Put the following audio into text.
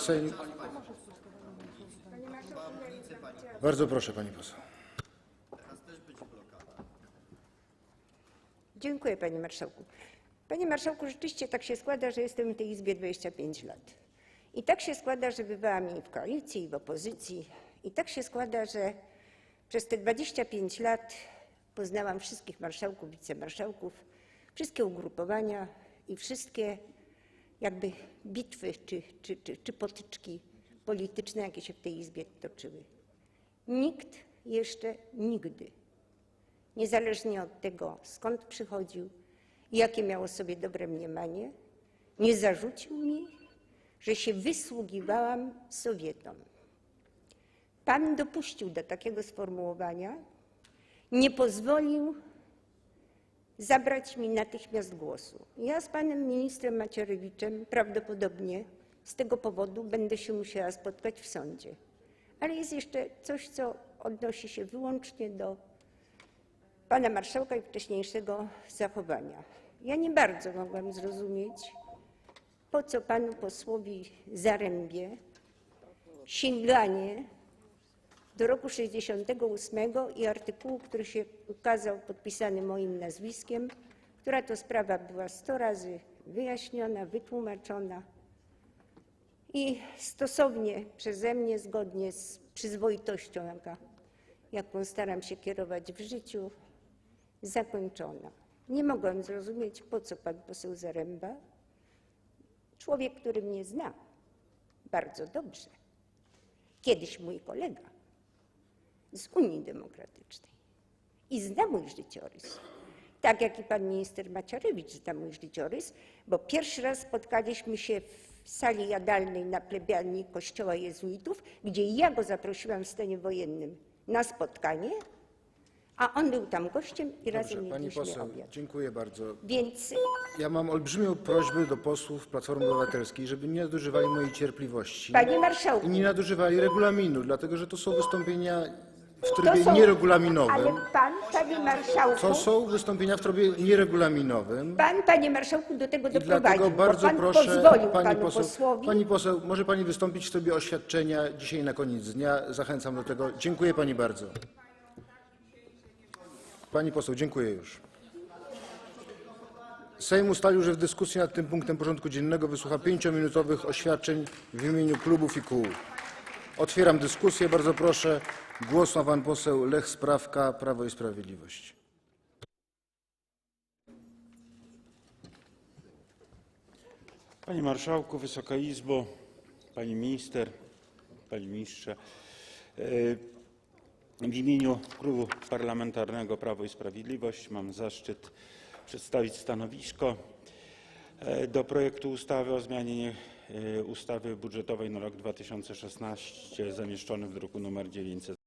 Sejm... Bardzo proszę, pani poseł. Dziękuję, panie marszałku. Panie marszałku, rzeczywiście tak się składa, że jestem w tej Izbie 25 lat. I tak się składa, że bywałam i w koalicji, i w opozycji. I tak się składa, że przez te 25 lat poznałam wszystkich marszałków, wicemarszałków, wszystkie ugrupowania i wszystkie jakby bitwy czy, czy, czy, czy potyczki polityczne, jakie się w tej Izbie toczyły. Nikt jeszcze nigdy niezależnie od tego, skąd przychodził i jakie miał o sobie dobre mniemanie, nie zarzucił mi, że się wysługiwałam Sowietom. Pan dopuścił do takiego sformułowania, nie pozwolił zabrać mi natychmiast głosu. Ja z panem ministrem Macierewiczem prawdopodobnie z tego powodu będę się musiała spotkać w sądzie. Ale jest jeszcze coś, co odnosi się wyłącznie do pana marszałka i wcześniejszego zachowania. Ja nie bardzo mogłam zrozumieć, po co panu posłowi Zarębie sięganie do roku 68 i artykułu, który się ukazał podpisany moim nazwiskiem, która to sprawa była sto razy wyjaśniona, wytłumaczona i stosownie przeze mnie, zgodnie z przyzwoitością, jaka, jaką staram się kierować w życiu, zakończona. Nie mogłam zrozumieć, po co pan poseł Zaręba, człowiek, który mnie zna bardzo dobrze, kiedyś mój kolega z Unii Demokratycznej i zna mój życiorys. Tak jak i pan minister Maciarewicz zna mój życiorys, bo pierwszy raz spotkaliśmy się w sali jadalnej na plebanii kościoła jezuitów, gdzie ja go zaprosiłam w stanie wojennym na spotkanie, a on był tam gościem i razem Dobrze, pani jedliśmy poseł, obiad. dziękuję bardzo. Więc Ja mam olbrzymią prośbę do posłów Platformy Obywatelskiej, żeby nie nadużywali mojej cierpliwości panie marszałku, i nie nadużywali regulaminu, dlatego że to są wystąpienia w trybie są- nieregulaminowym. ale pan, panie marszałku, To są wystąpienia w trybie nieregulaminowym. pan, panie marszałku, do tego doprowadził, dlatego bardzo pan proszę pozwolił pani panu poseł, posłowi pani poseł, może pani wystąpić w trybie oświadczenia dzisiaj na koniec dnia. Zachęcam do tego. Dziękuję pani bardzo. Pani poseł, dziękuję już. Sejm ustalił, że w dyskusji nad tym punktem porządku dziennego wysłucha pięciominutowych oświadczeń w imieniu klubów i kół. Otwieram dyskusję. Bardzo proszę. Głos ma pan poseł Lech Sprawka, Prawo i Sprawiedliwość. Panie Marszałku, Wysoka Izbo, Pani Minister, Panie Ministrze. e, W imieniu Klubu Parlamentarnego Prawo i Sprawiedliwość mam zaszczyt przedstawić stanowisko e, do projektu ustawy o zmianie ustawy budżetowej na rok 2016 zamieszczony w druku nr 900.